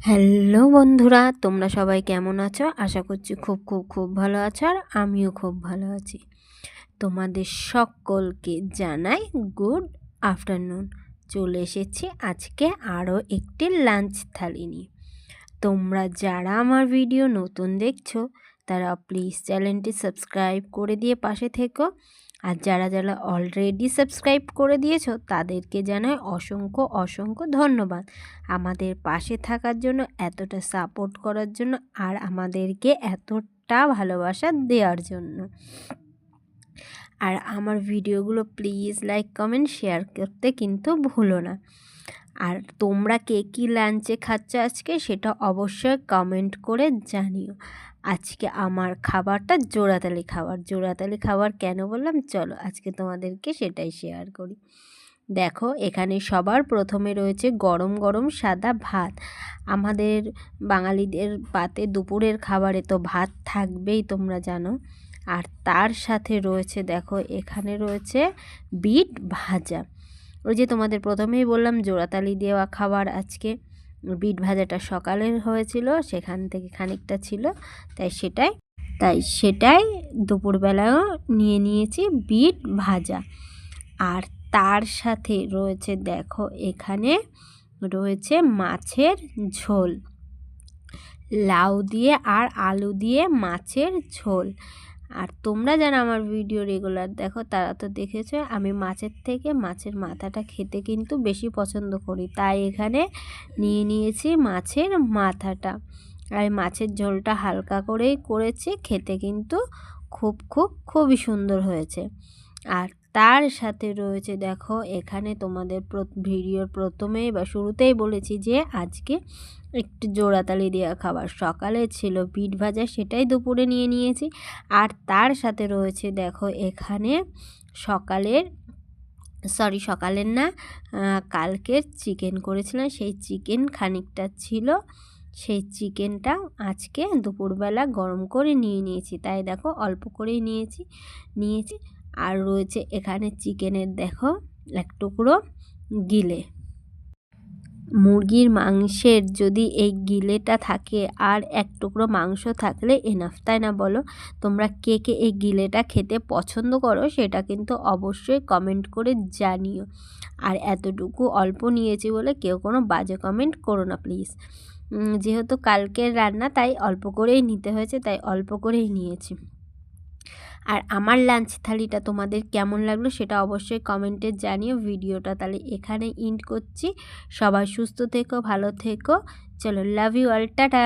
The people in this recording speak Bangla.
হ্যালো বন্ধুরা, তোমরা সবাই কেমন আছো? আশা করছি খুব খুব খুব ভালো আছো আর আমিও খুব ভালো আছি। তোমাদের সকলকে জানাই গুড আফটারনুন। চলে এসেছি আজকে আরও একটি লাঞ্চ থালি নিয়ে। তোমরা যারা আমার ভিডিও নতুন দেখছ তারা প্লিজ চ্যানেলটি সাবস্ক্রাইব করে দিয়ে পাশে থেকো। আর যারা যারা অলরেডি সাবস্ক্রাইব করে দিয়েছ, তাদেরকে জানাই অসংখ্য অসংখ্য ধন্যবাদ। আমাদের পাশে থাকার জন্য, এতটা সাপোর্ট করার জন্য, আর আমাদেরকে এতটা ভালোবাসা দেওয়ার জন্য। আর আমার ভিডিওগুলো প্লিজ লাইক কমেন্ট শেয়ার করতে কিন্তু ভুলো না। আর তোমরা কে কী লাঞ্চে খাচ্ছ আজকে সেটা অবশ্যই কমেন্ট করে জানিও। আজকে আমার খাবারটা জোড়াতালি খাবার। জোড়াতালি খাবার কেন বললাম? চলো আজকে তোমাদেরকে সেটাই শেয়ার করি। দেখো, এখানে সবার প্রথমে রয়েছে গরম গরম সাদা ভাত। আমাদের বাঙালিদের পাতে দুপুরের খাবারে তো ভাত থাকবেই তোমরা জানো। আর তার সাথে রয়েছে, দেখো, এখানে রয়েছে বিট ভাজা। ওই যে তোমাদের প্রথমেই বললাম, জোড়াতালি দেওয়া খাবার আজকে। বিট ভাজাটা সকালের হয়েছিল, সেখান থেকে খানিকটা ছিল, তাই সেটাই তাই সেটাই দুপুরবেলাও নিয়ে নিয়েছি বিট ভাজা। আর তার সাথে রয়েছে, দেখো, এখানে রয়েছে মাছের ঝোল। লাউ দিয়ে আর আলু দিয়ে মাছের ঝোল। আর তোমরা যারা আমার ভিডিও রেগুলার দেখো, তারা তো দেখেছ, আমি মাছের থেকে মাছের মাথাটা খেতে কিন্তু বেশি পছন্দ করি। তাই এখানে নিয়ে নিয়েছি মাছের মাথাটা। আর মাছের ঝোলটা হালকা করেই করেছি, খেতে কিন্তু খুব খুব, খুবই সুন্দর হয়েছে। আর তার সাথে রয়েছে, দেখো, এখানে তোমাদের ভিডিওর প্রথমেই বা শুরুতেই বলেছি যে আজকে একটু জোড়াতালি দেওয়া খাবার। সকালে ছিল পিঠ ভাজা, সেটাই দুপুরে নিয়ে নিয়েছি। আর তার সাথে রয়েছে, দেখো, এখানে সকালের, সরি, সকালের না কালকের চিকেন করেছিলাম। সেই চিকেন খানিকটা ছিল, সেই চিকেনটা আজকে দুপুরবেলা গরম করে নিয়ে নিয়েছি। তাই দেখো, অল্প করেই নিয়েছি নিয়েছি। আর রয়েছে এখানে চিকেনের, দেখো, এক টুকরো গিলে। মুরগির মাংসের যদি এই গিলেটা থাকে আর এক টুকরো মাংস থাকলে এনাফ তাই না বলো? তোমরা কে কে এই গিলেটা খেতে পছন্দ করো সেটা কিন্তু অবশ্যই কমেন্ট করে জানিও। আর এতটুকু অল্প নিয়েছি বলে কেউ কোনো বাজে কমেন্ট করো না প্লিজ যেহেতু কালকের রান্না তাই অল্প করেই নিতে হয়েছে, তাই অল্প করেই নিয়েছি। আর আমার লাঞ্চ থালিটা তোমাদের কেমন লাগল সেটা অবশ্যই কমেন্টে জানিও। ভিডিওটা তাহলে এখানে ইন্ড করছি। সবাই সুস্থ থেকো, ভালো থেকো। চলো লাভ ইউ অল টাটা!